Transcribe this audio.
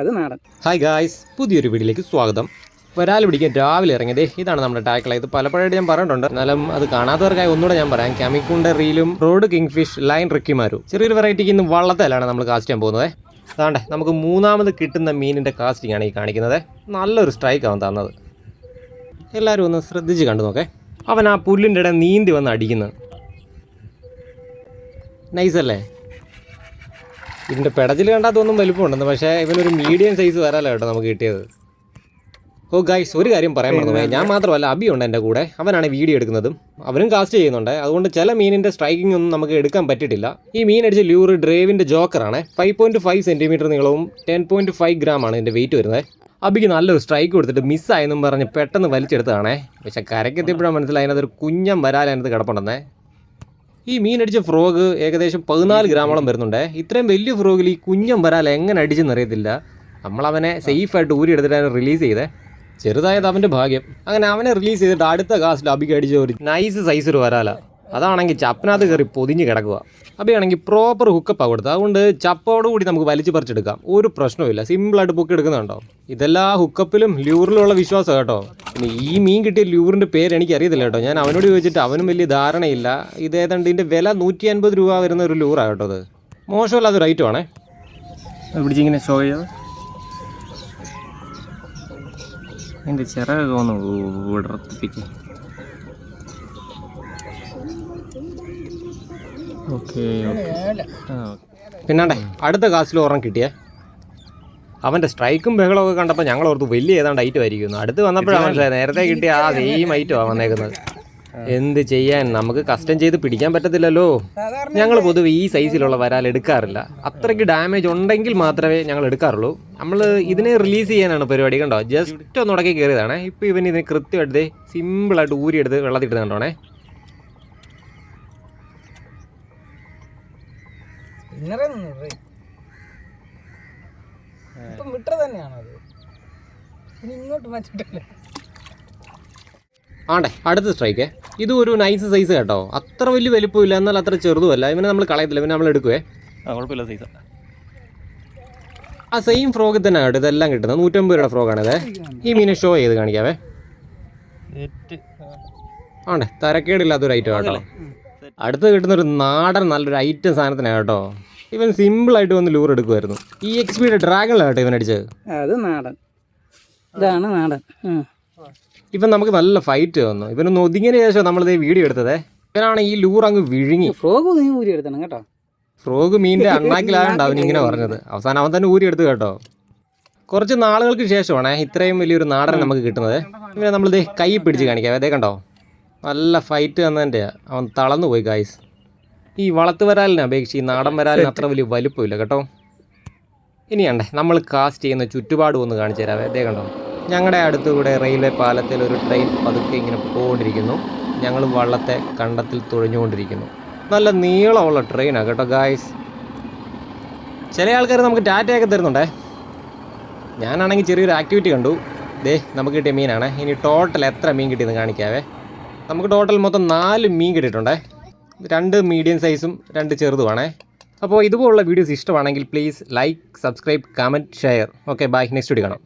അത് നാടൻ. Hi guys പുതിയൊരു വീഡിയോയിലേക്ക് സ്വാഗതം. വരാൽ പിടിക്കാൻ രാവിലെ ഇറങ്ങിയത് ഇതാണ് നമ്മുടെ ടാക്കിള ഇത് പലപ്പോഴായിട്ട് ഞാൻ പറഞ്ഞിട്ടുണ്ട്. എന്നാലും അത് കാണാത്തവർക്കായി ഒന്നുകൂടെ ഞാൻ പറയാം. കെമിക്കുണ്ട റീലും റോഡ് കിങ് ഫിഷ് ലൈൻ റിക്കിമാരും ചെറിയൊരു വെറൈറ്റിക്ക് ഇന്ന് വള്ളത്തിലാണ് നമ്മൾ കാസ്റ്റ് ചെയ്യാൻ പോകുന്നത്. അതാണ്ടേ നമുക്ക് മൂന്നാമത് കിട്ടുന്ന മീനിന്റെ കാസ്റ്റിംഗ് ആണ് ഈ കാണിക്കുന്നത്. നല്ലൊരു സ്ട്രൈക്ക് ആവാൻ തന്നത്. എല്ലാവരും ഒന്ന് ശ്രദ്ധിച്ച് കണ്ടു നോക്കേ. അവൻ ആ പുല്ലിന്റെ ഇടയിൽ നീന്തി വന്ന് അടിക്കുന്നത് നൈസല്ലേ ഇതിന്റെ പെടച്ചിൽ കണ്ടാൽ തോന്നും വലുപ്പമുണ്ടെന്ന് പക്ഷേ ഇവനൊരു മീഡിയം സൈസ് വരാലോ കേട്ടോ നമുക്ക് കിട്ടിയത്. ഓ ഗൈസ് ഒരു കാര്യം പറയാൻ മറന്നു ഞാൻ മാത്രമല്ല അബി ഉണ്ട് എന്റെ കൂടെ. അവനാണ് വീഡിയോ എടുക്കുന്നതും. അവനും കാസ്റ്റ് ചെയ്യുന്നുണ്ട്. അതുകൊണ്ട് ചില മീനിന്റെ സ്ട്രൈക്കിംഗ് ഒന്നും നമുക്ക് എടുക്കാൻ പറ്റിയിട്ടില്ല. ഈ മീൻ അടിച്ച ലൂറ് ഡ്രേവിന്റെ ജോക്കറാണ് ഫൈവ് പോയിന്റ് ഫൈവ് സെന്റിമീറ്റർ നീളവും ടെൻ പോയിന്റ് ഫൈവ് ഗ്രാം ആണ് ഇതിന്റെ വെയിറ്റ് വരുന്നത്. അബിക്ക് നല്ലൊരു സ്ട്രൈക്ക് കൊടുത്തിട്ട് മിസ്സായെന്നും പറഞ്ഞ് പെട്ടെന്ന് വലിച്ചെടുത്തതാണേ. പക്ഷേ കരക്കെത്തിയപ്പോഴാണ് മനസ്സിലായി അതിനകത്തൊരു കുഞ്ഞം വരാൽ അതിനകത്ത് കിടപ്പുണ്ടെന്നേ. ഈ മീൻ അടിച്ച ഫ്രോഗ് ഏകദേശം പതിനാല് ഗ്രാമോളം വരുന്നുണ്ട്. ഇത്രയും വലിയ ഫ്രോഗിൽ ഈ കുഞ്ഞം വരാൽ എങ്ങനെ അടിച്ചെന്ന് അറിയത്തില്ല. നമ്മളവനെ സേഫായിട്ട് ഊരി എടുത്തിട്ടാണ് റിലീസ് ചെയ്തേ. ചെറുതായത് അവന്റെ ഭാഗ്യം. അങ്ങനെ അവനെ റിലീസ് ചെയ്തിട്ട് അടുത്ത കാസ്റ്റിൽ അബിക്ക് അടിച്ച ഒരു നൈസ് സൈസ് ഒരു വരാല. അതാണെങ്കിൽ ചപ്പിനകത്ത് കയറി പൊതിഞ്ഞ് കിടക്കുക. അപ്പോഴാണെങ്കിൽ പ്രോപ്പർ ഹുക്കപ്പാണ് കൊടുത്തത്. അതുകൊണ്ട് ചപ്പോട് കൂടി നമുക്ക് വലിച്ചു പറിച്ചെടുക്കാം. ഒരു പ്രശ്നവുമില്ല. സിമ്പിളായിട്ട് പൊക്കി എടുക്കുന്നുണ്ടോ? ഇതെല്ലാം ഹുക്കപ്പിലും ലൂറിലുള്ള വിശ്വാസം കേട്ടോ. പിന്നെ ഈ മീൻ കിട്ടിയ ലൂറിന്റെ പേര് എനിക്ക് അറിയത്തില്ല കേട്ടോ. ഞാൻ അവനോട് ചോദിച്ചിട്ട് അവനും വലിയ ധാരണയില്ല. ഇത് ഏതാണ്ട് ഇതിന്റെ വില നൂറ്റി അൻപത് രൂപ വരുന്ന ഒരു ലൂറാണ് കേട്ടോ അത് മോശമല്ലാത്ത റേറ്റും ആണേ. പിടിച്ചിങ്ങനെ ഷോ ചെയ്തത് എന്റെ ചിറകൊക്കെ ഒന്ന് വിടർത്തിപ്പിച്ച് ഓക്കെ. പിന്നാണ്ടേ അടുത്ത കാസിൽ ഒരെണ്ണം കിട്ടിയേ. അവന്റെ സ്ട്രൈക്കും ബഹളമൊക്കെ കണ്ടപ്പോൾ ഞങ്ങൾ ഓർത്ത് വലിയ ഏതാണ്ട് ഐറ്റം ആയിരിക്കുന്നു. അടുത്ത് വന്നപ്പോഴാണ് മനസ്സിലായത് നേരത്തെ കിട്ടിയ ആ സെയിം ഐറ്റമാണ് വന്നേക്കുന്നത്. എന്ത് ചെയ്യാൻ? നമുക്ക് കസ്റ്റം ചെയ്ത് പിടിക്കാൻ പറ്റത്തില്ലല്ലോ. ഞങ്ങൾ പൊതുവെ ഈ സൈസിലുള്ള വരാൽ എടുക്കാറില്ല. അത്രയ്ക്ക് ഡാമേജ് ഉണ്ടെങ്കിൽ മാത്രമേ ഞങ്ങൾ എടുക്കാറുള്ളൂ. നമ്മൾ ഇതിനെ റിലീസ് ചെയ്യാനാണ് പരിപാടി കണ്ടോ? ജസ്റ്റ് ഒന്ന് ഉടക്കി കയറിയതാണ്. ഇപ്പോൾ ഇവൻ ഇതിന് കൃത്യമായിട്ട് സിമ്പിളായിട്ട് ഊരിയെടുത്ത് വെള്ളത്തിട്ട് കണ്ടോണേ. ഇന്നലെ നിന്നു ഇപ്പം വിട്ടത് തന്നെയാണോ അത്? ഇനി ഇങ്ങോട്ട് മാറ്റിട്ടല്ലേ ആണ്ടെ അടുത്ത സ്ട്രൈക്ക് ഇത് ഒരു നൈസ് സൈസ് കേട്ടോ. അത്ര വലിയ വലിപ്പമില്ല എന്നാൽ അത്ര ചെറുതുമല്ല. ഇവനെ നമ്മൾ കളയത്തില്ല ഇവനെ നമ്മൾ എടുക്കുവേ. കുഴപ്പമില്ല സൈസ് ആ സെയിം ഫ്രോഗ് തന്നെ കേട്ടോ ഇതെല്ലാം കിട്ടുന്നത്. നൂറ്റമ്പത് രൂപയുടെ ഫ്രോഗാണിത് ഈ മീനെ ഷോ ചെയ്ത് കാണിക്കാവേ. ആണ്ടെ തരക്കേടില്ലാത്തൊരു ഐറ്റം കേട്ടോ അടുത്ത് കിട്ടുന്ന ഒരു നാടൻ നല്ലൊരു ഐറ്റം സാധനത്തിനാണ് കേട്ടോ. ഇവൻ സിമ്പിളായിട്ട് വന്ന് ലൂർ എടുക്കുമായിരുന്നു ഈ എക്സ്പീഡ് ഡ്രാഗണിലാണ് കേട്ടോ ഇവൻ അടിച്ചത്. അത് നാടൻ. ഇതാണ് നാടൻ. ഇവൻ നമുക്ക് നല്ല ഫൈറ്റ് വന്നു ഇവനൊന്ന് ഒതുങ്ങിയതിന് ശേഷം നമ്മളിത് വീഡിയോ എടുത്തതേ. ഇവനാണ് ഈ ലൂർ അങ്ങ് വിഴുങ്ങി. ഫ്രോഗ് ഊരി എടുത്തണം കേട്ടോ. ഫ്രോഗ് മീനിന്റെ അണ്ണാക്കിലാണ്ട് അവൻ ഇങ്ങനെ പറഞ്ഞത്. അവസാനം അവൻ തന്നെ ഊരി എടുത്തു കേട്ടോ. കുറച്ച് നാളുകൾക്ക് ശേഷമാണ് ഇത്രയും വലിയൊരു നാടൻ നമുക്ക് കിട്ടുന്നത്. ഇവനെ നമ്മളിത് കൈ പിടിച്ച് കാണിക്കാം. അതേ കണ്ടോ? നല്ല ഫൈറ്റ് തന്നതിന്റെയാണ് അവൻ തളർന്നു പോയി ഗായ്സ് ഈ വളത്ത് വരാലിനെ അപേക്ഷിച്ച് ഈ നാടൻ വരാലിന് അത്ര വലിയ വലുപ്പമില്ല കേട്ടോ. ഇനിയാണ്ടേ നമ്മൾ കാസ്റ്റ് ചെയ്യുന്ന ചുറ്റുപാടും ഒന്ന് കാണിച്ചു തരാവേ. അതേ കണ്ടോ? ഞങ്ങളുടെ അടുത്തുകൂടെ റെയിൽവേ പാലത്തിൽ ഒരു ട്രെയിൻ പതുക്കെ ഇങ്ങനെ പോകൊണ്ടിരിക്കുന്നു ഞങ്ങൾ വള്ളത്തെ കണ്ടത്തിൽ തുഴഞ്ഞുകൊണ്ടിരിക്കുന്നു. നല്ല നീളമുള്ള ട്രെയിനാണ് കേട്ടോ ഗായ്സ് ചില ആൾക്കാർ നമുക്ക് ടാറ്റയൊക്കെ തരുന്നുണ്ടേ. ഞാനാണെങ്കിൽ ചെറിയൊരു ആക്ടിവിറ്റി കണ്ടു. ദേ നമുക്ക് കിട്ടിയ മീനാണ്. ഇനി ടോട്ടൽ എത്ര മീൻ കിട്ടിയെന്ന് കാണിക്കാവേ. നമുക്ക് ടോട്ടൽ മൊത്തം നാല് മീൻ കിട്ടിയിട്ടുണ്ടേ. രണ്ട് മീഡിയം സൈസും രണ്ട് ചെറുതുമാണേ അപ്പോൾ ഇതുപോലുള്ള വീഡിയോസ് ഇഷ്ടമാണെങ്കിൽ please like subscribe comment share okay bye next video കാണാം.